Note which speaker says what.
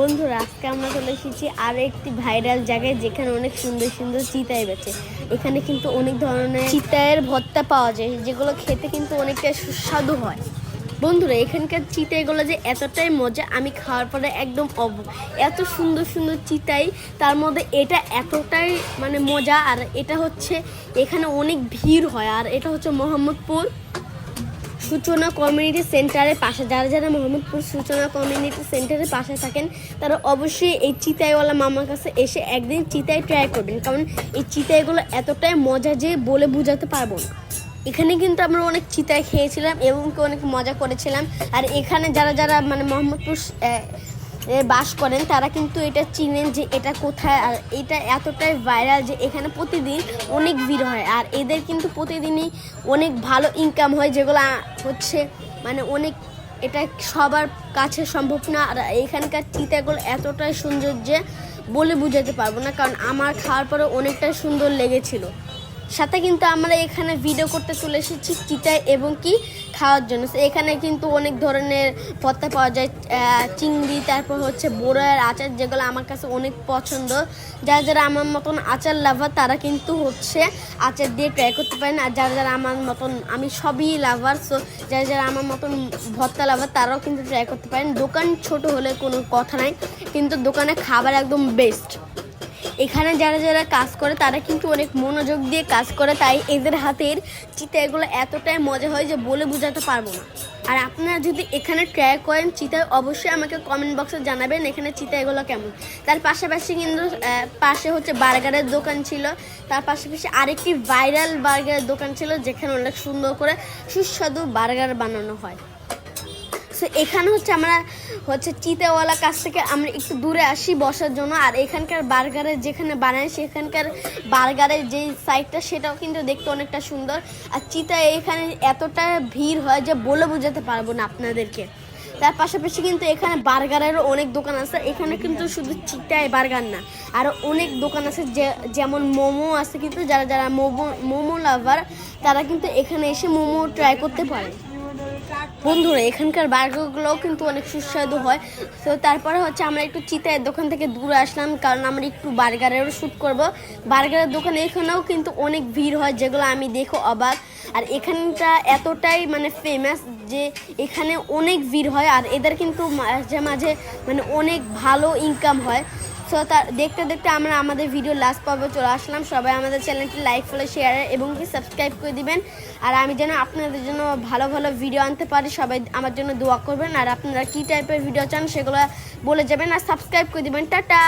Speaker 1: বন্ধুরা, আজকে আমরা চলে এসেছি আর একটি ভাইরাল জায়গায় যেখানে অনেক সুন্দর সুন্দর চিতাই বেছে এখানে কিন্তু অনেক ধরনের চিতায়ের ভর্তা পাওয়া যায়, যেগুলো খেতে কিন্তু অনেকটা সুস্বাদু হয়। বন্ধুরা, এখানকার চিতাইগুলো যে এতটাই মজা, আমি খাওয়ার পরে একদম অব এত সুন্দর সুন্দর চিতাই, তার মধ্যে এটা এতটাই মানে মজা, আর এটা হচ্ছে এখানে অনেক ভিড় হয়, আর এটা হচ্ছে মোহাম্মদপুর সূচনা কমিউনিটি সেন্টারের পাশে, যারা যারা মোহাম্মদপুর সূচনা কমিউনিটি সেন্টারের পাশে থাকেন, তারা অবশ্যই এই চিতাইওয়ালা মামার কাছে এসে একদিন চিতাই ট্রাই করবেন। কারণ এই চিতাইগুলো এতটাই মজা যে বলে বোঝাতে পারব না। এখানে কিন্তু আমরা অনেক চিতায় খেয়েছিলাম এবং অনেক মজা করেছিলাম। আর এখানে যারা যারা মানে মোহাম্মদপুর বাস করেন, তারা কিন্তু এটা চিনেন যে এটা কোথায় আর এটা এতটাই ভাইরাল যে এখানে প্রতিদিন অনেক ভিড় হয়। আর এদের কিন্তু প্রতিদিনই অনেক ভালো ইনকাম হয়, যেগুলো হচ্ছে মানে অনেক এটা সবার কাছে সম্ভব না। আর এখানকার চিতাগুলো এতটাই সুন্দর যে বলে বুঝাতে পারব না, কারণ আমার খাওয়ার পরে অনেকটাই সুন্দর লেগেছিল। সাথে কিন্তু আমরা এখানে ভিডিও করতে চলে এসেছি চিতাই এবং কি খাওয়ার জন্য। এখানে কিন্তু অনেক ধরনের ভর্তা পাওয়া যায় চিংড়ি, তারপর হচ্ছে বড়ার আচার যেগুলো আমার কাছে অনেক পছন্দ। যারা যারা আমার মতন আচার লাভার তারা কিন্তু হচ্ছে আচার দিয়ে ট্রাই করতে পারেন। আর যারা যারা আমার মতন, আমি সবই লাভার সো যারা যারা আমার মতন ভর্তা লাভার তারাও কিন্তু ট্রাই করতে পারেন। দোকান ছোট হলে কোনো কথা নাই, কিন্তু দোকানে খাবার একদম বেস্ট এখানে যারা যারা কাজ করে, তারা কিন্তু অনেক মনোযোগ দিয়ে কাজ করে, তাই এদের হাতের চিতা এগুলো এতটাই মজা হয় যে বলে বোঝাতে পারব না। আর আপনারা যদি এখানে ট্রাই করেন চিতা, অবশ্যই আমাকে কমেন্ট বক্সে জানাবেন এখানে চিতা এগুলো কেমন। তার পাশাপাশি কিন্তু পাশে হচ্ছে বার্গারের দোকান ছিল। তার পাশাপাশি আরেকটি ভাইরাল বার্গারের দোকান ছিল, যেখানে অনেক সুন্দর করে সুস্বাদু বার্গার বানানো হয়। সো এখানে হচ্ছে আমরা হচ্ছে চিতাওয়ালা কাছ থেকে আমরা একটু দূরে আসি বসার জন্য। আর এখানকার বার্গারের যেখানে বানায়, সেখানকার বার্গারের যে সাইডটা সেটাও কিন্তু দেখতে অনেকটা সুন্দর। আর চিতা এখানে এতটা ভিড় হয় যে বলে বোঝাতে পারব না আপনাদেরকে। তার পাশাপাশি কিন্তু এখানে বার্গারেরও অনেক দোকান আছে। এখানে কিন্তু শুধু চিটাই বার্গার না আরও অনেক দোকান আছে যেমন মোমো আছে কিন্তু, যারা যারা মোমো মোমো লাভার তারা কিন্তু এখানে এসে মোমো ট্রাই করতে পারে। বন্ধুরা, এখানকার বার্গারগুলোও কিন্তু অনেক সুস্বাদু হয়। তো তারপরে হচ্ছে আমরা একটু চিতায়ের দোকান থেকে দূরে আসলাম, কারণ আমরা একটু বার্গারেরও শ্যুট করব। বার্গারের দোকানে এখানেও কিন্তু অনেক ভিড় হয়, যেগুলো আমি দেখো অবাক। আর এখানটা এতটাই মানে ফেমাস যে এখানে অনেক ভিড় হয়, আর এদের কিন্তু মাঝে মাঝে মানে অনেক ভালো ইনকাম হয়। সো তার দেখতে দেখতে আমরা আমাদের ভিডিও লাস্ট পর্ব চলে আসলাম। সবাই আমাদের চ্যানেলটি লাইক ফলো শেয়ার এবং কি সাবস্ক্রাইব করে দিবেন। আর আমি যেন আপনাদের জন্য ভালো ভালো ভিডিও আনতে পারি, সবাই আমার জন্য দোয়া করবেন। আর আপনারা কী টাইপের ভিডিও চান সেগুলো বলে যাবেন। আর সাবস্ক্রাইব করে দিবেন। টাটা!